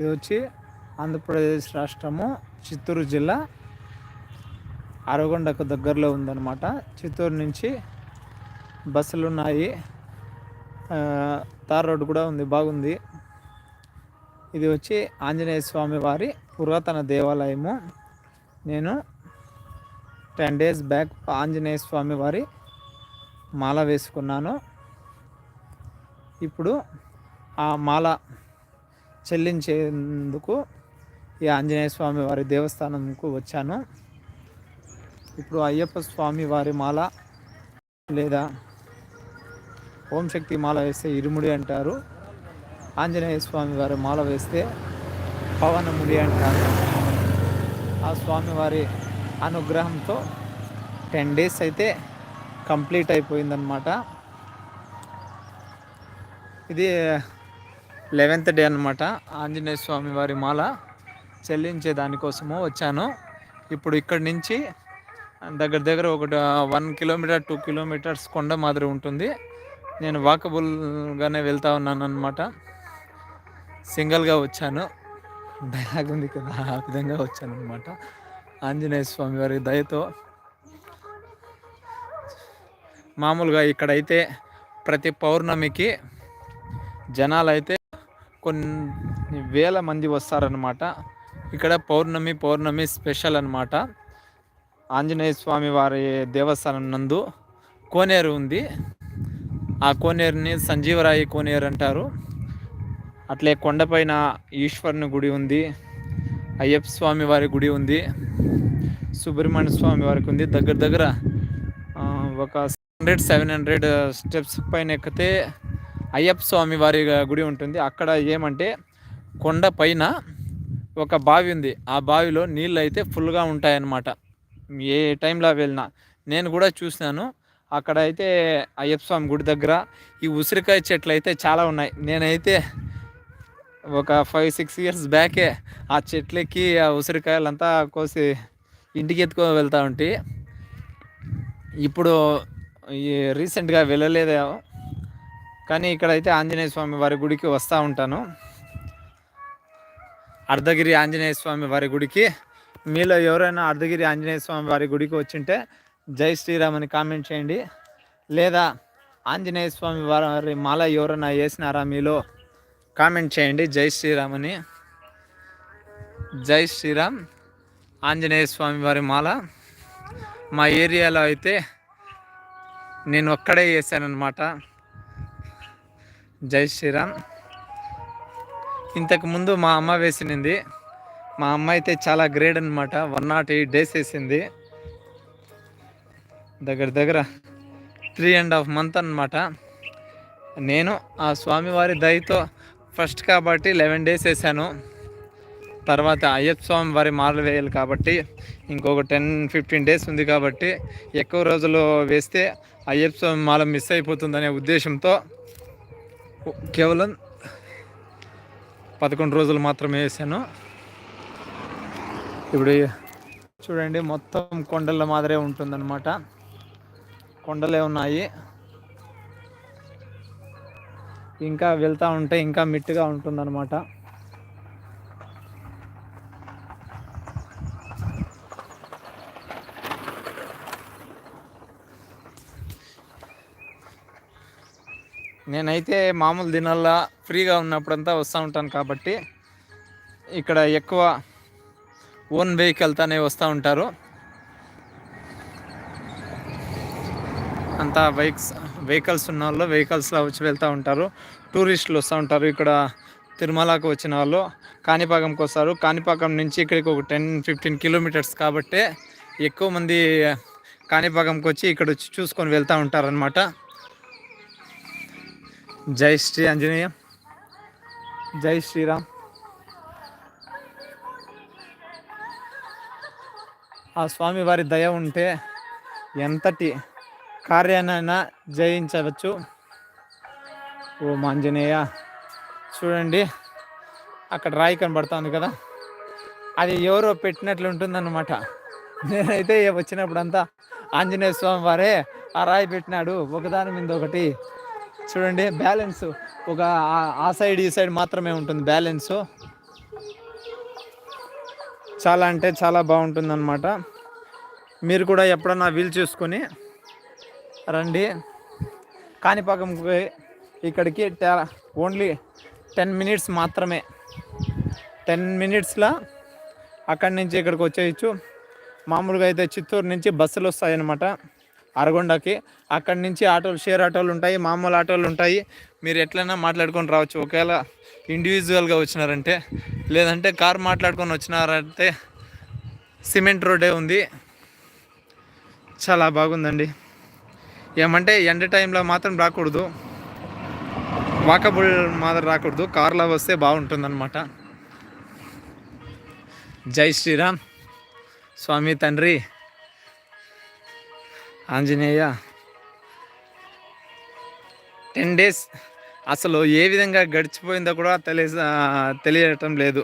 ఇది వచ్చి ఆంధ్రప్రదేశ్ రాష్ట్రము చిత్తూరు జిల్లా అరగొండకు దగ్గరలో ఉందన్నమాట. చిత్తూరు నుంచి బస్సులు ఉన్నాయి. తార్ రోడ్డు కూడా ఉంది బాగుంది. ఇది వచ్చి ఆంజనేయ స్వామి వారి పురాతన దేవాలయము. నేను ten days back Anjaneya Swamy వారి మాల వేసుకున్నాను. ఇప్పుడు ఆ మాల చెల్లించేందుకు ఈ ఆంజనేయ స్వామి వారి దేవస్థానంకు వచ్చాను. ఇప్పుడు అయ్యప్ప స్వామి వారి మాల లేదా ఓం శక్తి మాల వేస్తే ఇరుముడి అంటారు. ఆంజనేయ స్వామి వారి మాల వేస్తే పవనముడి అంటారు. ఆ స్వామివారి అనుగ్రహంతో టెన్ డేస్ అయితే కంప్లీట్ అయిపోయిందనమాట ఇది లెవెన్త్ డే అనమాట ఆంజనేయ స్వామి వారి మాల చెల్లించే దానికోసము వచ్చాను. ఇప్పుడు ఇక్కడి నుంచి దగ్గర దగ్గర ఒక వన్ కిలోమీటర్ టూ కిలోమీటర్స్ కొండ మాదిరి ఉంటుంది. నేను వాకబుల్గానే వెళ్తా ఉన్నాను అనమాట సింగిల్గా వచ్చాను. డైలాగ్ ఉంది కదా ఆ విధంగా వచ్చాను అనమాట ఆంజనేయ స్వామి వారి దయతో మామూలుగా ఇక్కడైతే ప్రతి పౌర్ణమికి జనాలు అయితే కొన్ని వేల మంది వస్తారనమాట ఇక్కడ పౌర్ణమి పౌర్ణమి స్పెషల్ అనమాట ఆంజనేయ స్వామి వారి దేవస్థానం నందు కోనేరు ఉంది. ఆ కోనేరుని సంజీవరాయి కోనేరు అంటారు. అట్లే కొండపైన ఈశ్వరుని గుడి ఉంది. అయ్యప్ప స్వామి వారి గుడి ఉంది. సుబ్రహ్మణ్య స్వామి వారికి ఉంది. దగ్గర దగ్గర ఒక హండ్రెడ్ సెవెన్ హండ్రెడ్ స్టెప్స్ పైన ఎక్కితే అయ్యప్ప స్వామి వారి గుడి ఉంటుంది. అక్కడ ఏమంటే కొండ పైన ఒక బావి ఉంది. ఆ బావిలో నీళ్ళు అయితే ఫుల్గా ఉంటాయన్నమాట. ఏ టైంలో వెళ్ళినా. నేను కూడా చూసినాను. అక్కడ అయితే అయ్యప్ప స్వామి గుడి దగ్గర ఈ ఉసిరికాయ చెట్లు అయితే చాలా ఉన్నాయి. నేనైతే ఒక ఫైవ్ సిక్స్ ఇయర్స్ బ్యాకే ఆ చెట్లెక్కి ఆ ఉసిరికాయలంతా కోసి ఇంటికి ఎత్తుకో వెళ్తూ ఉంటే. ఇప్పుడు ఈ రీసెంట్గా వెళ్ళలేదేమో. కానీ ఇక్కడైతే ఆంజనేయ స్వామి వారి గుడికి వస్తూ ఉంటాను. అర్ధగిరి ఆంజనేయ స్వామి వారి గుడికి. మీలో ఎవరైనా అర్ధగిరి ఆంజనేయ స్వామి వారి గుడికి వచ్చింటే జై శ్రీరామ్ అని కామెంట్ చేయండి. లేదా ఆంజనేయ స్వామి వారి మాల ఎవరైనా వేసినారా మీలో కామెంట్ చేయండి. జై శ్రీరామ్ అని జై శ్రీరామ్. ఆంజనేయ స్వామి వారి మాల. మా ఏరియాలో అయితే నేను ఒక్కడే చేశానమాట జై శ్రీరామ్. ఇంతకుముందు మా అమ్మ వేసినింది. మా అమ్మ అయితే చాలా గ్రేట్ అనమాట వన్ నాట్ ఎయిట్ డేస్ వేసింది. దగ్గర దగ్గర త్రీ అండ్ హాఫ్ మంత్ అనమాట నేను ఆ స్వామివారి దయతో ఫస్ట్ కాబట్టి లెవెన్ డేస్ వేసాను. తర్వాత అయ్యప్ప స్వామి వారి మాలలు వేయాలి కాబట్టి ఇంకొక టెన్ ఫిఫ్టీన్ డేస్ ఉంది కాబట్టి ఎక్కువ రోజులు వేస్తే అయ్యప్ప స్వామి మాల మిస్ అయిపోతుందనే ఉద్దేశంతో కేవలం పదకొండు రోజులు మాత్రమే వేసాను. ఇప్పుడు చూడండి మొత్తం కొండల మాదిరే ఉంటుందన్నమాట. కొండలే ఉన్నాయి. ఇంకా వెళ్తూ ఉంటే ఇంకా మిట్టుగా ఉంటుందన్నమాట. నేనైతే మామూలు దినాల్లో ఫ్రీగా ఉన్నప్పుడంతా వస్తూ ఉంటాను కాబట్టి ఇక్కడ ఎక్కువ ఓన్ వెహికల్తోనే వస్తూ ఉంటారు. అంతా బైక్స్ వెహికల్స్ ఉన్న వాళ్ళు వెహికల్స్లో వచ్చి వెళ్తూ ఉంటారు. టూరిస్టులు వస్తూ ఉంటారు ఇక్కడ తిరుమలకు వచ్చిన వాళ్ళు. కాణిపాకంకి వస్తారు కాణిపాకం నుంచి ఇక్కడికి ఒక టెన్ ఫిఫ్టీన్ కిలోమీటర్స్ కాబట్టి ఎక్కువ మంది కాణిపాకంకి వచ్చి ఇక్కడ వచ్చి చూసుకొని వెళ్తూ ఉంటారనమాట జై శ్రీ ఆంజనేయ. జై శ్రీరామ్. ఆ స్వామి వారి దయ ఉంటే ఎంతటి కార్యాన్నైనా జయించవచ్చు. ఓ ఆంజనేయ చూడండి అక్కడ రాయి కనబడుతుంది కదా. అది ఎవరో పెట్టినట్లు ఉంటుందన్నమాట. నేనైతే వచ్చినప్పుడు అంతా ఆంజనేయ స్వామి వారే ఆ రాయి పెట్టినాడు. ఒకదాని మీద ఒకటి చూడండి బ్యాలెన్స్. ఒక ఆ సైడ్ ఈ సైడ్ మాత్రమే ఉంటుంది బ్యాలెన్స్. చాలా అంటే చాలా బాగుంటుందన్నమాట. మీరు కూడా ఎప్పుడన్నా వీలు చూసుకొని రండి. కాణిపాకంకి ఇక్కడికి ఓన్లీ టెన్ మినిట్స్ మాత్రమే. టెన్ మినిట్స్లో అక్కడి నుంచి ఇక్కడికి వచ్చేయచ్చు. మామూలుగా అయితే చిత్తూరు నుంచి బస్సులు వస్తాయన్నమాట. అరగొండకి. అక్కడి నుంచి ఆటోలు షేర్ ఆటోలు ఉంటాయి మామూలు ఆటోలు ఉంటాయి. మీరు ఎట్లైనా మాట్లాడుకొని రావచ్చు. ఒకవేళ ఇండివిజువల్గా వచ్చినారంటే లేదంటే కార్ మాట్లాడుకొని వచ్చినారంటే సిమెంట్ రోడ్డే ఉంది. చాలా బాగుందండి. ఏమంటే ఎండ టైంలో మాత్రం రాకూడదు. వాకబుల్ మాత్రం రాకూడదు. కార్లో వస్తే బాగుంటుందన్నమాట. జై శ్రీరామ్. స్వామి తండ్రి ఆంజనేయ టెన్ డేస్ అసలు ఏ విధంగా గడిచిపోయిందో కూడా తెలియ తెలియటం లేదు.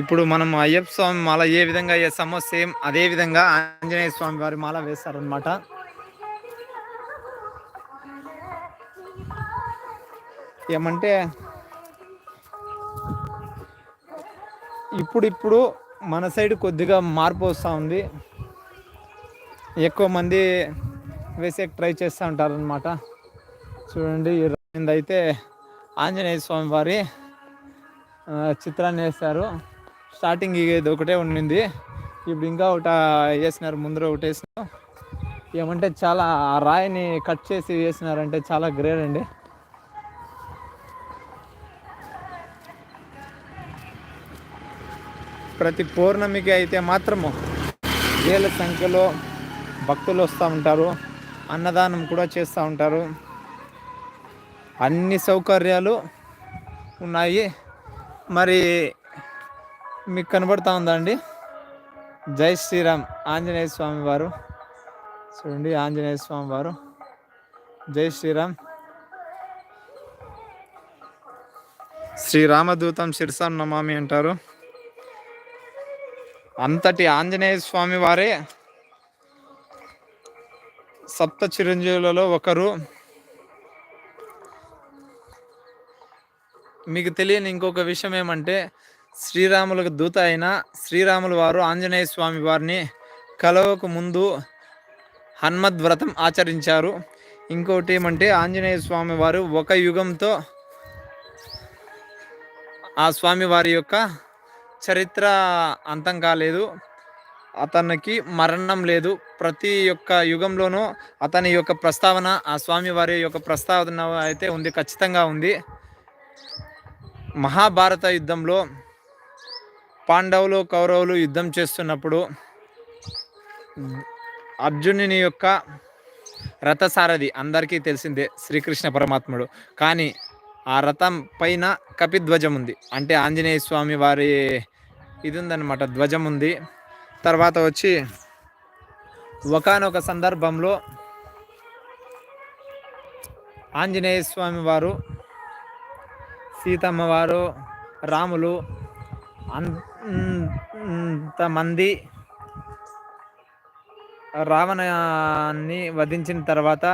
ఇప్పుడు మనం అయ్యప్ప స్వామి మాల ఏ విధంగా వేస్తామో సేమ్ అదే విధంగా ఆంజనేయ స్వామి వారి మాల వేస్తారనమాట ఏమంటే ఇప్పుడిప్పుడు మన సైడ్ కొద్దిగా మార్పు వస్తూ ఉంది. ఎక్కువ మంది వేసే ట్రై చేస్తూ ఉంటారనమాట చూడండి అయితే ఆంజనేయ స్వామి వారి చిత్రాన్ని వేస్తారు స్టార్టింగ్ ఇది ఒకటే ఉండింది. ఇప్పుడు ఇంకా ఒకటి వేసినారు ముందర ఒకటి వేసినారు ఏమంటే చాలా ఆ రాయిని కట్ చేసి వేసినారంటే చాలా గ్రేట్ అండి. ప్రతి పౌర్ణమికి అయితే మాత్రము వేల సంఖ్యలో భక్తులు వస్తూ ఉంటారు. అన్నదానం కూడా చేస్తూ ఉంటారు. అన్ని సౌకర్యాలు ఉన్నాయి. మరి మీకు కనబడుతూ ఉందండి జై శ్రీరామ్ ఆంజనేయ స్వామి వారు. చూడండి ఆంజనేయ స్వామి వారు. జై శ్రీరామ్. శ్రీరామదూతం శిరసాం నమామి అంటారు. అంతటి ఆంజనేయ స్వామి వారే సప్త చిరంజీవులలో ఒకరు. మీకు తెలియని ఇంకొక విషయం ఏమంటే శ్రీరాములకు దూత అయిన శ్రీరాముల వారు ఆంజనేయ స్వామి వారిని కలవకు ముందు హన్మద్ వ్రతం ఆచరించారు. ఇంకోటి ఏమంటే ఆంజనేయ స్వామి వారు ఒక యుగంతో ఆ స్వామి వారి యొక్క చరిత్ర అంతం కాలేదు. అతనికి మరణం లేదు. ప్రతి ఒక్క యుగంలోనూ అతని యొక్క ప్రస్తావన ఆ స్వామి వారి యొక్క ప్రస్తావన అయితే ఉంది ఖచ్చితంగా ఉంది. మహాభారత యుద్ధంలో పాండవులు కౌరవులు యుద్ధం చేస్తున్నప్పుడు అర్జునుని యొక్క రథసారథి అందరికీ తెలిసిందే శ్రీకృష్ణ పరమాత్ముడు. కానీ ఆ రథం పైన కపిధ్వజం ఉంది. అంటే ఆంజనేయ స్వామి వారి ఇది ఉందన్నమాట ధ్వజం ఉంది తర్వాత వచ్చి ఒకనొక సందర్భంలో ఆంజనేయ స్వామి వారు సీతమ్మ వారు రాములు అంతమంది రావణాన్ని వధించిన తర్వాత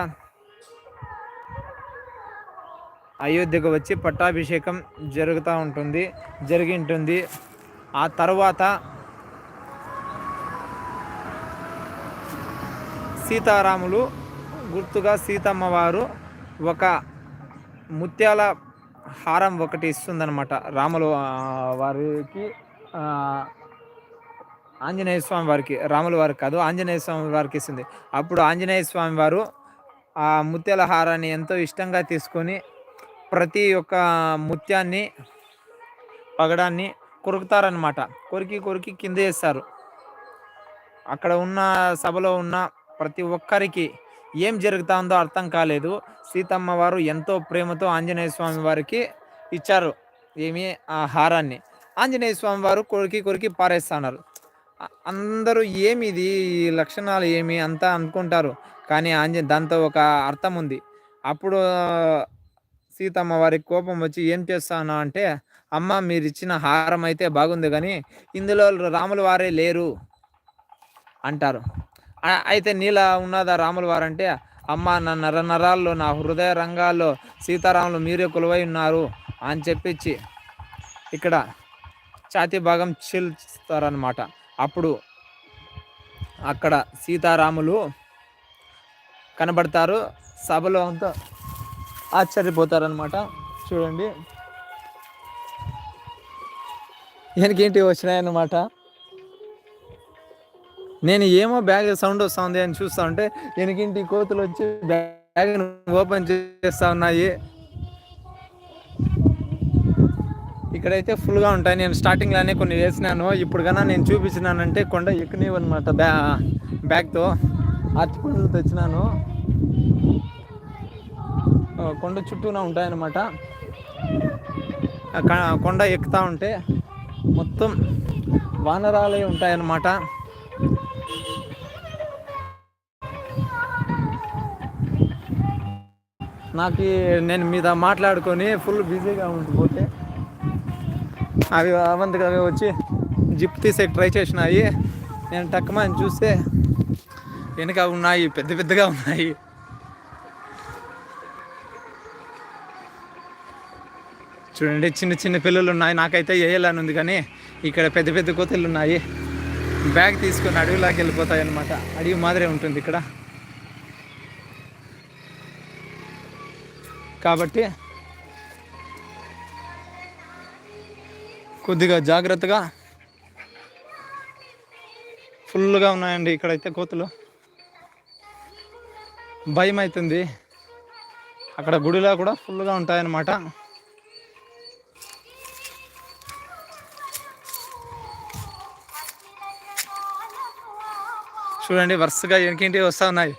అయోధ్యకు వచ్చి పట్టాభిషేకం జరుగుతూ ఉంటుంది జరిగి ఉంటుంది ఆ తర్వాత సీతారాములు గుర్తుగా సీతమ్మ వారు ఒక ముత్యాల హారం ఒకటి ఇస్తుందన్నమాట. రాములు వారికి ఆంజనేయ స్వామి వారికి రాముల వారికి కాదు ఆంజనేయ స్వామి వారికి ఇస్తుంది. అప్పుడు ఆంజనేయ స్వామి వారు ఆ ముత్యాల హారాన్ని ఎంతో ఇష్టంగా తీసుకొని ప్రతి ఒక్క ముత్యాన్ని పగడాన్ని కొరుకుతారనమాట కొరికి కొరికి కింద వేస్తారు. అక్కడ ఉన్న సభలో ఉన్న ప్రతి ఒక్కరికి ఏం జరుగుతా ఉందో అర్థం కాలేదు. సీతమ్మ వారు ఎంతో ప్రేమతో ఆంజనేయ స్వామి వారికి ఇచ్చారు ఏమి? ఆ హారాన్ని. ఆంజనేయ స్వామి వారు కొరికి కొరికి పారేస్తున్నారు అందరూ ఏమిది ఈ లక్షణాలు ఏమి? అంతా అనుకుంటారు. కానీ ఆంజ దాంతో ఒక అర్థం ఉంది. అప్పుడు సీతమ్మ వారికి కోపం వచ్చి ఏం చేస్తాను అంటే అమ్మ మీరు ఇచ్చిన హారం అయితే బాగుంది కానీ ఇందులో రాముల వారే లేరు అంటారు. అయితే నీలా ఉన్నదా రాముల వారంటే అమ్మ నా నర నరాల్లో నా హృదయ రంగాల్లో సీతారాములు మీరే కొలువై ఉన్నారు అని చెప్పించి ఇక్కడ ఛాతీ భాగం చీల్స్తారనమాట అప్పుడు అక్కడ సీతారాములు కనబడతారు సభలో అంతా ఆశ్చర్యపోతారనమాట చూడండి. వెనకేంటి వచ్చినాయన్నమాట? నేను ఏమో బ్యాగ్ సౌండ్ వస్తుంది అని చూస్తా ఉంటే వెనకింటి కోతులు వచ్చి బ్యాగ్ ఓపెన్ చేస్తా ఉన్నాయి. ఇక్కడైతే ఫుల్గా ఉంటాయి. నేను స్టార్టింగ్లోనే కొన్ని వేసినాను. ఇప్పుడు కన్నా నేను చూపించినానంటే కొండ ఎక్కనివన్నమాట బ్యా బ్యాగ్తో. అరటి పండ్లు తెచ్చినాను. కొండ చుట్టూనా ఉంటాయన్నమాట. కొండ ఎక్కుతా ఉంటే మొత్తం వానరాలే ఉంటాయన్నమాట. నాకు నేను మీద మాట్లాడుకొని ఫుల్ బిజీగా ఉండిపోతే అవి అవంతగా అవి వచ్చి జిప్ తీసే ట్రై చేసినాయి. నేను టక్కుమని చూస్తే వెనుక ఉన్నాయి పెద్ద పెద్దగా ఉన్నాయి. చూడండి చిన్న చిన్న పిల్లలు ఉన్నాయి నాకైతే వేయాలని ఉంది కానీ ఇక్కడ పెద్ద పెద్ద కోతలు ఉన్నాయి బ్యాగ్ తీసుకొని అడవిలోకి వెళ్ళిపోతాయి అనమాట అడవి మాదిరే ఉంటుంది ఇక్కడ. కాబట్టి కొద్దిగా జాగ్రత్తగా ఫుల్గా ఉన్నాయండి ఇక్కడైతే కోతులు. భయం అవుతుంది అక్కడ గుడిలో కూడా ఫుల్గా ఉంటాయన్నమాట. చూడండి వరుసగా వెనకింటి వస్తూ ఉన్నాయి.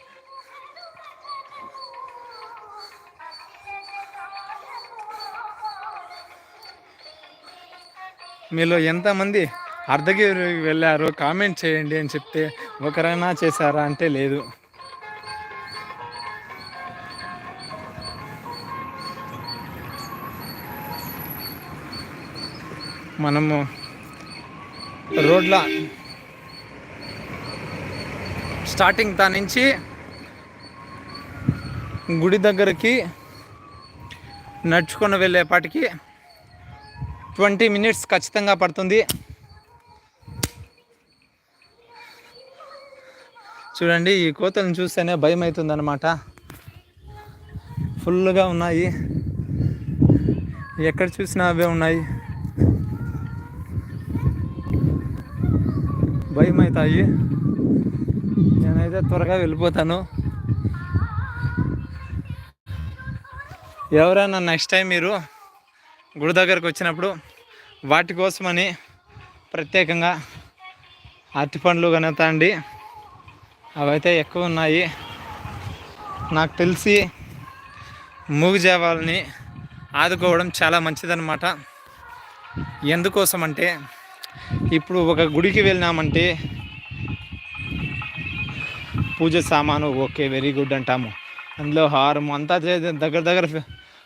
మీలో ఎంతమంది అర్ధగిరి వెళ్ళారు కామెంట్ చేయండి అని చెప్తే ఒకరైనా చేశారా అంటే లేదు. మనము రోడ్ల స్టార్టింగ్ తా నుంచి గుడి దగ్గరికి నడుచుకొని వెళ్ళేపాటికి ట్వంటీ మినిట్స్ ఖచ్చితంగా పడుతుంది. చూడండి ఈ కోతలను చూస్తేనే భయం అవుతుంది అనమాట ఫుల్గా ఉన్నాయి. ఎక్కడ చూసినా అవే ఉన్నాయి. భయం అవుతాయి నేనైతే త్వరగా వెళ్ళిపోతాను. ఎవరైనా నెక్స్ట్ టైం మీరు గుడి దగ్గరకు వచ్చినప్పుడు వాటి కోసమని ప్రత్యేకంగా అరటి పండ్లు కనుతాండి అవైతే ఎక్కువ ఉన్నాయి. నాకు తెలిసి మూగుజావాలని ఆదుకోవడం చాలా మంచిదన్నమాట. ఎందుకోసం అంటే ఇప్పుడు ఒక గుడికి వెళ్ళినామంటే పూజ సామాను ఓకే వెరీ గుడ్ అంటాము. అందులో హారం అంతా దగ్గర దగ్గర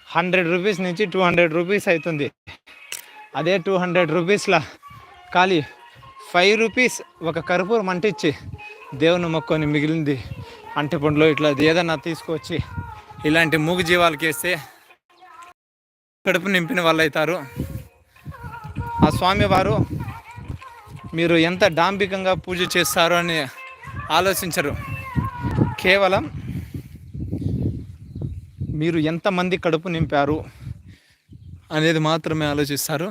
హండ్రెడ్ రూపీస్ నుంచి టూ హండ్రెడ్ రూపీస్ అవుతుంది అదే టూ హండ్రెడ్ రూపీస్లా ఖాళీ ఫైవ్ రూపీస్ ఒక కర్పూరం అంటించి దేవుని మొక్కొని మిగిలింది అంటి పండ్లో ఇట్లా ఏదన్నా తీసుకొచ్చి ఇలాంటి మూగు జీవాలకి వేస్తే కడుపు నింపిన వాళ్ళు అవుతారు ఆ స్వామివారు మీరు ఎంత డాంబికంగా పూజ చేస్తారు అని ఆలోచించరు. కేవలం మీరు ఎంతమంది కడుపు నింపారు అనేది మాత్రమే ఆలోచిస్తారు.